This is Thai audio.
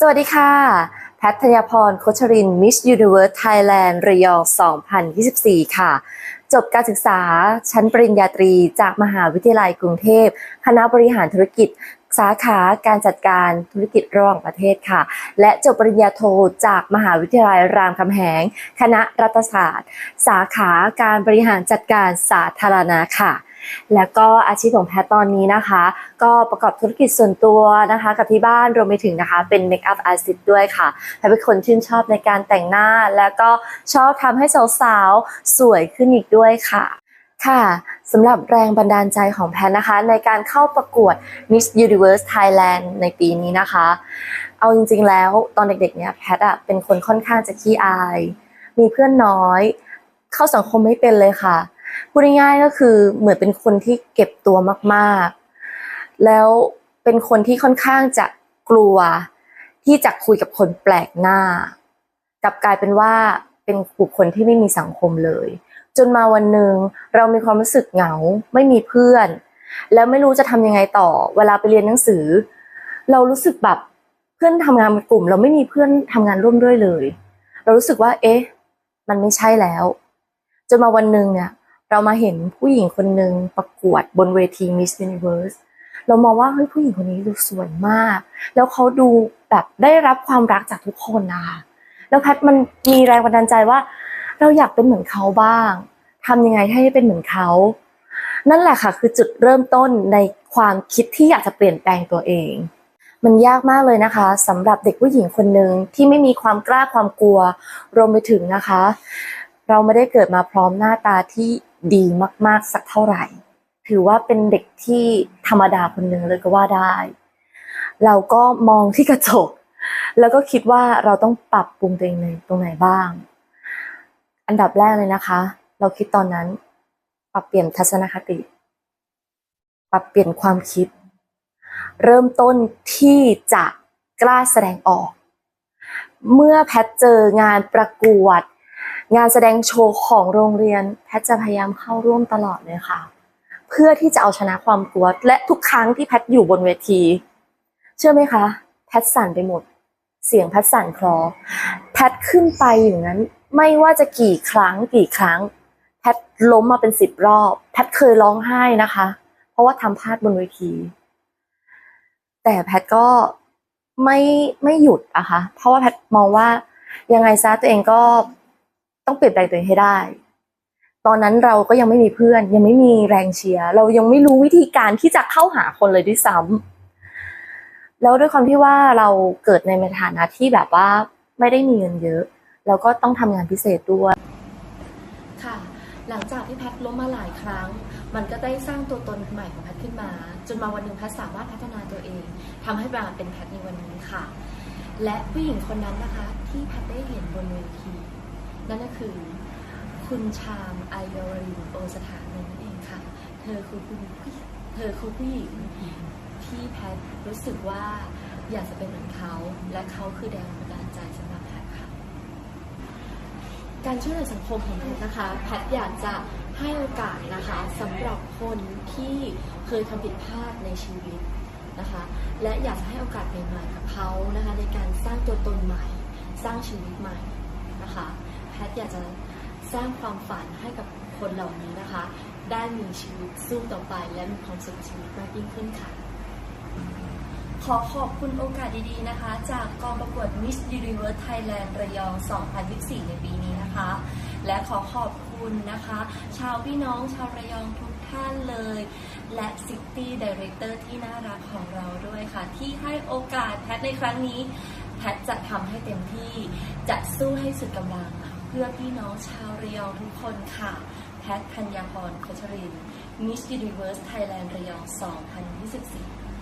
สวัสดีค่ะ แพทยพรโคชริน Miss Universe Thailand ระยอง2024 ค่ะ จบการศึกษาชั้นปริญญาตรีจากมหาวิทยาลัยกรุงเทพ คณะบริหารธุรกิจ สาขาการจัดการธุรกิจระหว่างประเทศค่ะ และจบปริญญาโทจากมหาวิทยาลัยรามคำแหง คณะรัฐศาสตร์ สาขาการบริหารจัดการสาธารณะค่ะ แล้วก็อาชีพของแพทตอนนี้นะคะ ก็ประกอบธุรกิจส่วนตัวนะคะ กับที่บ้านรวมไปถึงนะคะเป็นเมคอัพอาร์ติสต์ด้วยค่ะแพทเป็นคนชื่นชอบในการแต่งหน้า แล้วก็ชอบทำให้สาวๆ สวยขึ้นอีกด้วยค่ะค่ะสำหรับแรงบันดาลใจของแพทนะคะ ในการเข้าประกวด Miss Universe Thailand ในปีนี้นะคะ เอาจริงๆแล้วตอนเด็กๆเนี่ยแพทอะเป็นคนค่อนข้างจะขี้อาย มีเพื่อนน้อย เข้าสังคมไม่เป็นเลยค่ะ พูดง่ายๆก็คือเหมือนเป็นคนที่เก็บตัวมากๆ แล้วเป็นคนที่ค่อนข้างจะกลัวที่จะคุยกับคนแปลกหน้า กลับกลายเป็นว่าเป็นบุคคลที่ไม่มีสังคมเลย จนมาวันหนึ่งเรามีความรู้สึกเหงาไม่มีเพื่อน แล้วไม่รู้จะทำยังไงต่อ เวลาไปเรียนหนังสือ เรารู้สึกแบบเพื่อนทำงานเป็นกลุ่ม เราไม่มีเพื่อนทำงานร่วมด้วยเลย เรารู้สึกว่า เอ๊ะ มันไม่ใช่แล้ว จนมาวันหนึ่งเนี่ย เรามาเห็นผู้หญิงคนหนึ่งประกวดบนเวที Miss Universe เรามองว่าเฮ้ยผู้หญิงคนนี้ดูสวยมาก แล้วเขาดูแบบได้รับความรักจากทุกคนนะคะแล้วแพทมันมีแรงบันดาลใจว่า เราอยากเป็นเหมือนเขาบ้างทำยังไงให้เป็นเหมือนเขา นั่นแหละค่ะ คือจุดเริ่มต้นในความคิดที่อยากจะเปลี่ยนแปลงตัวเอง มันยากมากเลยนะคะสำหรับเด็กผู้หญิงคนหนึ่งที่ไม่มีความกล้าความกลัวรวมไปถึงนะคะ เราไม่ได้เกิดมาพร้อมหน้าตาที่ ดีมาก ๆ สักเท่าไหร่ ถือว่าเป็นเด็กที่ธรรมดาคนหนึ่งเลยก็ว่าได้ เราก็มองที่กระจก แล้วก็คิดว่าเราต้องปรับปรุงตัวเองในตรงไหนบ้าง อันดับแรกเลยนะคะ เราคิดตอนนั้น ปรับเปลี่ยนทัศนคติ ปรับเปลี่ยนความคิด เริ่มต้นที่จะกล้าแสดงออก เมื่อแพทเจองานประกวด งานแสดงโชว์ของโรงเรียนแพทจะพยายามเข้าร่วมตลอดเลยค่ะ เพื่อที่จะเอาชนะความกลัว และทุกครั้งที่แพทอยู่บนเวที เชื่อไหมคะ แพทสั่นไปหมด เสียงแพทสั่นคลอ แพทขึ้นไปอย่างนั้น ไม่ว่าจะกี่ครั้งกี่ครั้ง แพทล้มมาเป็นสิบรอบ แพทเคยร้องไห้นะคะ เพราะว่าทำพลาดบนเวที แต่แพทก็ไม่ไม่หยุดอะคะ เพราะว่าแพทมองว่ายังไงซะตัวเองก็ ต้องเปลี่ยนแปลงตัวเองให้ได้ ตอนนั้นเราก็ยังไม่มีเพื่อน ยังไม่มีแรงเชียร์เรายังไม่รู้วิธีการที่จะเข้าหาคนเลยด้วยซ้ำแล้วด้วยความที่ว่าเราเกิดในฐานะที่แบบว่าไม่ได้มีเงินเยอะ แล้วก็ต้องทำงานพิเศษด้วย ค่ะ หลังจากที่แพทล้มมาหลายครั้ง มันก็ได้สร้างตัวตนใหม่ของแพทขึ้นมา จนมาวันหนึ่งแพทสามารถพัฒนาตัวเองทำให้มาเป็นแพทในวันนี้ค่ะ และผู้หญิงคนนั้นนะคะ ที่แพทได้เห็นบนเวที นั่นก็คือ คุณชามไอโยรินโอสถานนั่นเองค่ะ เธอคือผู้เธอคือผู้หญิงที่แพทรู้สึกว่าอยากจะเป็นเหมือนเขา และเขาคือแรงบันดาลใจสำหรับแพทค่ะ การช่วยเหลือสังคมของแพทนะคะ แพทอยากจะให้โอกาสนะคะสำหรับคนที่เคยทำผิดพลาดในชีวิตนะคะ และอยากจะให้โอกาสใหม่ๆกับเขานะคะในการสร้างตัวตนใหม่ สร้างชีวิตใหม่ อยากจะสร้างความฝันให้กับคนเหล่านี้นะคะ ได้มีชีวิตสู้ต่อไปและมีความสุขชีวิตมากยิ่งขึ้นค่ะ ขอขอบคุณโอกาสดีๆนะคะ จากกองประกวด Miss Universe Thailand ระยอง 2024 ในปีนี้นะคะ และขอขอบคุณนะคะ ชาวพี่น้องชาวระยองทุกท่านเลย และ City Director ที่น่ารักของเราด้วยค่ะ ที่ให้โอกาสแพทในครั้งนี้แพทจะทำให้เต็มที่ จะสู้ให้สุดกำลังเพื่อพี่น้องชาวระยองทุกคนค่ะ แพทธัญญาพรโคชรินมิสยูนิเวิร์สไทยแลนด์เระยอง 2024